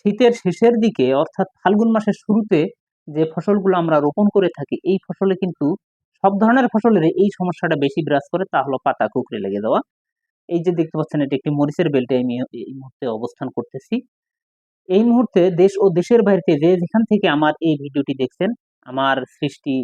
শীতের শেষের দিকে, অর্থাৎ ফাল্গুন মাসের শুরুতে যে ফসলগুলো আমরা রোপণ করে থাকি, এই ফসলে কিন্তু সব ধরনের ফসলের এই সমস্যাটা বেশি বিরাজ করে, তা হলো পাতা, কুকড়ে লেগে যাওয়া। এই যে দেখতে পাচ্ছেন, এটি একটি মরিচের বেল্টে আমি এই মুহূর্তে অবস্থান করতেছি। এই মুহূর্তে দেশ ও দেশের বাইরে যে যেখান থেকে আমার এই ভিডিওটি দেখছেন, আমার সৃষ্টি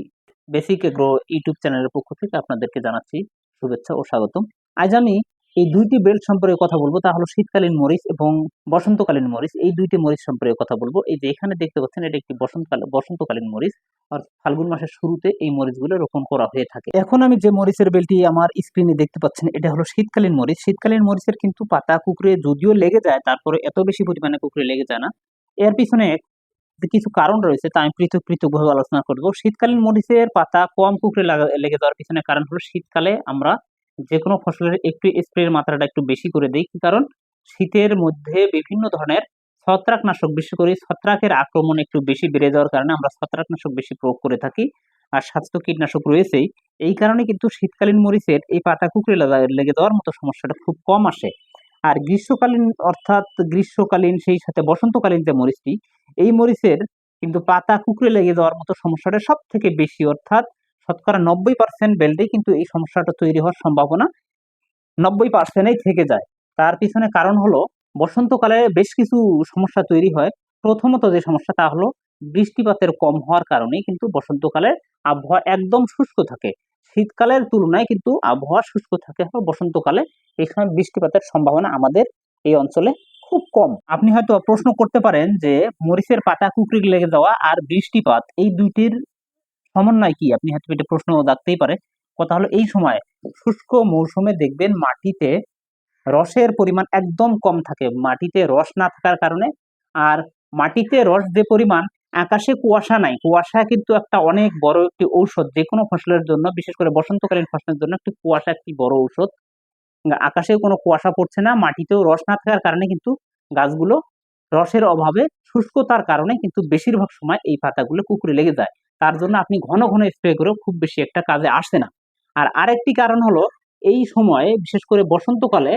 বেসিক এগ্রো ইউটিউব চ্যানেলের পক্ষ থেকে আপনাদেরকে জানাচ্ছি শুভেচ্ছা ও স্বাগতম। আজ আমি এই দুইটি বেল্ট সম্পর্কে কথা বলব, তা হলো শীতকালীন মরিচ এবং বসন্তকালীন মরিচ। এই দুইটি মরিচ সম্পর্কে কথা বলব। এই যে এখানে দেখতে পাচ্ছেন, এটা একটি বসন্তকাল, বসন্তকালীন মরিচ। আর ফাল্গুন মাসের শুরুতে এই মরিচগুলো রোপণ করা হয়ে থাকে। এখন আমি যে মরিচের বেলটি আমার স্ক্রিনে দেখতে পাচ্ছেন, এটা হলো শীতকালীন মরিচ। শীতকালীন মরিচের কিন্তু পাতা কুকড়ে যদিও লেগে যায়, তারপরে এত বেশি পরিমাণে কুকড়ে লেগে যায় না। এর পিছনে কিছু কারণ রয়েছে, তা আমি পৃথক পৃথকভাবে আলোচনা করব। শীতকালীন মরিচের পাতা কম কুকড়ে লেগে যাওয়ার পিছনে কারণ হলো শীতকালে আমরা যে কোনো ফসলের একটু স্প্রের মাত্রাটা একটু বেশি করে দিই। কারণ? শীতের মধ্যে বিভিন্ন ধরনের ছত্রাকনাশক, বিশেষ করে ছত্রাকের আক্রমণ একটু বেশি বেড়ে যাওয়ার কারণে আমরা ছত্রাকনাশক বেশি প্রয়োগ করে থাকি আর স্বাস্থ্য কীটনাশক রয়েছেই। এই কারণে কিন্তু শীতকালীন মরিচের এই পাতা কুকড়ে লেগে যাওয়ার মতো সমস্যাটা খুব কম আসে। আর গ্রীষ্মকালীন, অর্থাৎ গ্রীষ্মকালীন সেই সাথে বসন্তকালীন যে মরিচটি, এই মরিচের কিন্তু পাতা কুকড়ে লেগে যাওয়ার মতো সমস্যাটা সব থেকে বেশি। অর্থাৎ শতকরা নব্বই পার্সেন্ট বেল্টেই কিন্তু এই সমস্যাটা তৈরি হওয়ার সম্ভাবনা নব্বই পার্সেন্টেই থেকে যায়। তার পিছনে কারণ হলো, বসন্তকালে বেশ কিছু সমস্যা তৈরি হয়। প্রথমত যে সমস্যা, তা হলো বৃষ্টিপাতের কম হওয়ার কারণে কিন্তু বসন্তকালে আবহাওয়া একদম শুষ্ক থাকে। শীতকালের তুলনায় কিন্তু আবহাওয়া শুষ্ক থাকে বসন্তকালে। এই সময় বৃষ্টিপাতের সম্ভাবনা আমাদের এই অঞ্চলে খুব কম। আপনি হয়তো প্রশ্ন করতে পারেন যে মরিচের পাতা কুকরি লেগে যাওয়া আর বৃষ্টিপাত, এই দুইটির সমন্বয় কি? আপনি হয়তো এটা প্রশ্ন রাখতেই পারে কথা হলো এই সময় শুষ্ক মৌসুমে দেখবেন মাটিতে রসের পরিমাণ একদম কম থাকে। মাটিতে রস না থাকার কারণে। আর মাটিতে রস যে পরিমাণ, আকাশে কুয়াশা নাই। কুয়াশা কিন্তু একটা অনেক বড় একটি ঔষধ। যে কোনো ফসলের জন্য, বিশেষ করে বসন্তকালীন ফসলের জন্য একটি কুয়াশা একটি বড় ঔষধ। আকাশেও কোনো কুয়াশা পড়ছে না, মাটিতেও রস না থাকার কারণে কিন্তু গাছগুলো রসের অভাবে শুষ্কতার কারণে কিন্তু বেশিরভাগ সময় এই পাতাগুলো কুকুরে লেগে যায়। তার জন্য আপনি ঘন ঘন স্প্রে করেও খুব বেশি একটা কাজে আসে না। আর আরেকটি কারণ হলো, এই সময়ে, বিশেষ করে বসন্তকালে,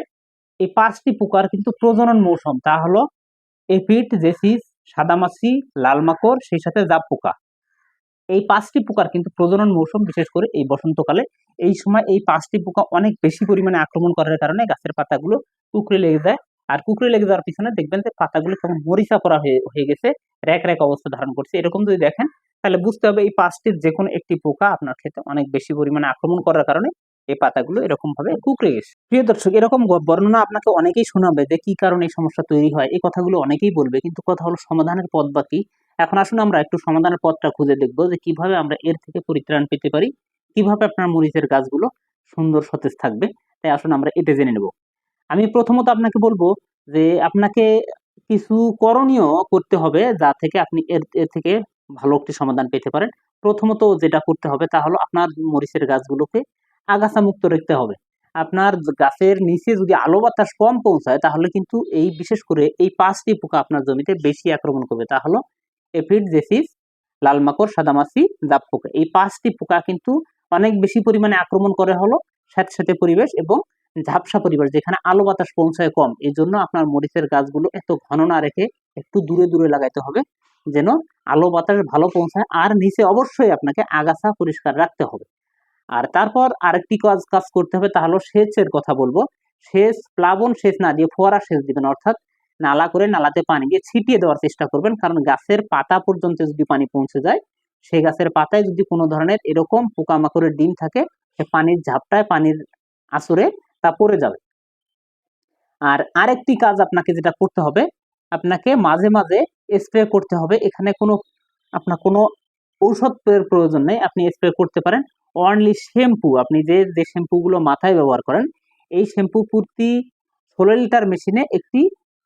এই পাঁচটি পোকার কিন্তু প্রজনন মৌসুম। তা হলো এপিট জেসিস, সাদামাছি, লাল মাকড়, সেই সাথে জাপ পোকা। এই পাঁচটি পোকার কিন্তু প্রজনন মৌসুম, বিশেষ করে এই বসন্তকালে, এই সময় এই পাঁচটি পোকা অনেক বেশি পরিমাণে আক্রমণ করার কারণে গাছের পাতাগুলো কুকড়ে লেগে যায়। আর কুকড়ে লেগে যাওয়ার পিছনে দেখবেন যে পাতাগুলো তখন মরিচা করা হয়ে গেছে, র্যাক র্যাক অবস্থা ধারণ করছে। এরকম যদি দেখেন, তাহলে বুঝতে হবে এই পাঁচটির যে কোনো একটি পোকা আপনার ক্ষেত্রে অনেক বেশি পরিমাণে আক্রমণ করার কারণে এই পাতাগুলো এরকম ভাবে কুকড়ে গেছে প্রিয় দর্শক, এরকম বর্ণনা আপনাকে অনেকেই শোনাবে যে কি কারণে এই সমস্যা তৈরি হয়। এই কথাগুলো অনেকেই বলবে, কিন্তু কথা হলো সমাধানের পথ বাকি এখন আসুন আমরা একটু সমাধানের পথটা খুঁজে দেখব যে কীভাবে আমরা এর থেকে পরিত্রাণ পেতে পারি, কীভাবে আপনার মরিচের গাছগুলো সুন্দর সতেজ থাকবে। তাই আসুন আমরা এটা জেনে নেব। আমি প্রথমত আপনাকে বলব যে আপনাকে কিছু করণীয় করতে হবে যা থেকে আপনি এর এর থেকে ভালো একটি সমাধান পেতে পারেন। প্রথমত যেটা করতে হবে তা হলো আপনার মরিচের গাছগুলোকে আগাছা মুক্ত রাখতে হবে। আপনার গাছের নিচে যদি আলো বাতাস কম পৌঁছায়, তাহলে কিন্তু এই বিশেষ করে এই পাঁচটি পোকা আপনার জমিতে বেশি আক্রমণ করবে। তা হলো এফিড, জেসিস, লাল মাকড় সাদামাছি জাপ পোকা। এই পাঁচটি পোকা কিন্তু অনেক বেশি পরিমাণে আক্রমণ করে হলো সাথে পরিবেশ এবং ঝাপসা পরিবেশ যেখানে আলো বাতাস পৌঁছায় কম। এই জন্য আপনার মরিচের গাছগুলো এত ঘন না রেখে একটু দূরে দূরে লাগাইতে হবে, যেন আলো বাতাস ভালো পৌঁছায়। আর নিচে অবশ্যই আপনাকে আগাছা পরিষ্কার রাখতে হবে। আর তারপর আরেকটি কাজ কাজ করতে হবে তাহলে সেচের কথা বলব। সেচ, প্লাবন সেচ না দিয়ে ফোয়ারা সেচ দিবেন, অর্থাৎ নালা করে নালাতে পানি দিয়ে ছিটিয়ে দেওয়ার চেষ্টা করবেন। কারণ গাছের পাতা পর্যন্ত যদি পানি পৌঁছে যায়, সেই গাছের পাতায় যদি কোনো ধরনের এরকম পোকামাকড়ের ডিম থাকে, সে পানির ঝাপটায় পানির আসরে তা পড়ে যাবে। আর আরেকটি কাজ আপনাকে যেটা করতে হবে, আপনাকে মাঝে মাঝে স্প্রে করতে হবে। এখানে কোনো, আপনার কোনো ঔষধের প্রয়োজন নেই। আপনি স্প্রে করতে পারেন। অনলি শ্যাম্পু আপনি যে যে শ্যাম্পুগুলো মাথায় ব্যবহার করেন, এই শ্যাম্পু প্রতি ষোলো লিটার মেশিনে একটি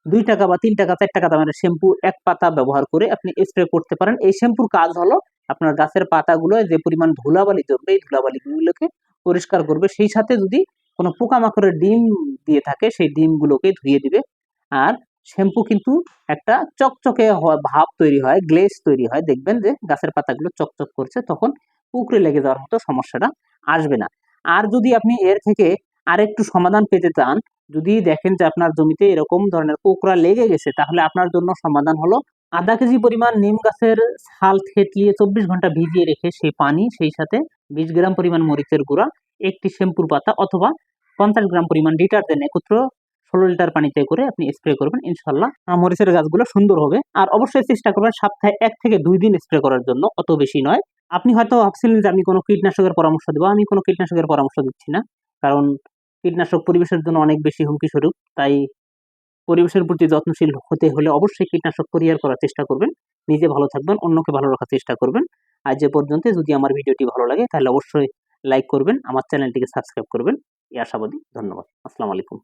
দুই টাকা বা তিন টাকা, চার টাকা দামের শ্যাম্পু এক পাতা ব্যবহার করে আপনি স্প্রে করতে পারেন। এই শ্যাম্পুর কাজ হলো আপনার গাছের পাতাগুলো যে পরিমাণ ধুলাবালি জমবে, এই ধুলাবালিগুলোকে পরিষ্কার করবে। সেই সাথে যদি কোনো পোকামাকড়ের ডিম দিয়ে থাকে, সেই ডিমগুলোকে ধুয়ে দিবে। আর শ্যাম্পু কিন্তু একটা চকচকে ভাব তৈরি হয়, গ্লেস তৈরি হয়। দেখবেন যে গাছের পাতাগুলো চকচক করছে, তখন পুকুরে লেগে যাওয়ার মতো সমস্যাটা আসবে না। আর যদি আপনি এর থেকে আরেকটু সমাধান পেতে চান, যদি দেখেন যে আপনার জমিতে এরকম ধরনের পোকরা লেগে গেছে, তাহলে আপনার জন্য সমাধান হলো আধা কেজি পরিমাণ নিম গাছের ছাল থেতলিয়ে চব্বিশ ঘণ্টা ভিজিয়ে রেখে সেই পানি, সেই সাথে বিশ গ্রাম পরিমাণ মরিচের গুঁড়া, একটি শ্যাম্পুর পাতা অথবা পঞ্চাশ গ্রাম পরিমাণ ডিটারজেন্ট একত্র ষোলো লিটার পানিতে করে আপনি স্প্রে করবেন ইনশাল্লাহ মরিচের গাছগুলো সুন্দর হবে। আর অবশ্যই চেষ্টা করবেন সপ্তাহে এক থেকে দুই দিন স্প্রে করার জন্য, অত বেশি নয়। আপনি হয়তো ভাবছিলেন যে আমি কোনো কীটনাশকের পরামর্শ দেবো। আমি কোনো কীটনাশকের পরামর্শ দিচ্ছি না। কারণ কীটনাশক পরিবেশের জন্য অনেক বেশি হুমকি স্বরূপ। তাই পরিবেশের প্রতি যত্নশীল হতে হলে অবশ্যই কীটনাশক পরিহার করার চেষ্টা করবেন। নিজে ভালো থাকবেন, অন্যকে ভালো রাখার চেষ্টা করবেন। আর যে পর্যন্ত যদি আমার ভিডিওটি ভালো লাগে, তাহলে অবশ্যই লাইক করবেন, আমার চ্যানেলটিকে সাবস্ক্রাইব করবেন। এই আশাবাদী। ধন্যবাদ। আসসালামু আলাইকুম।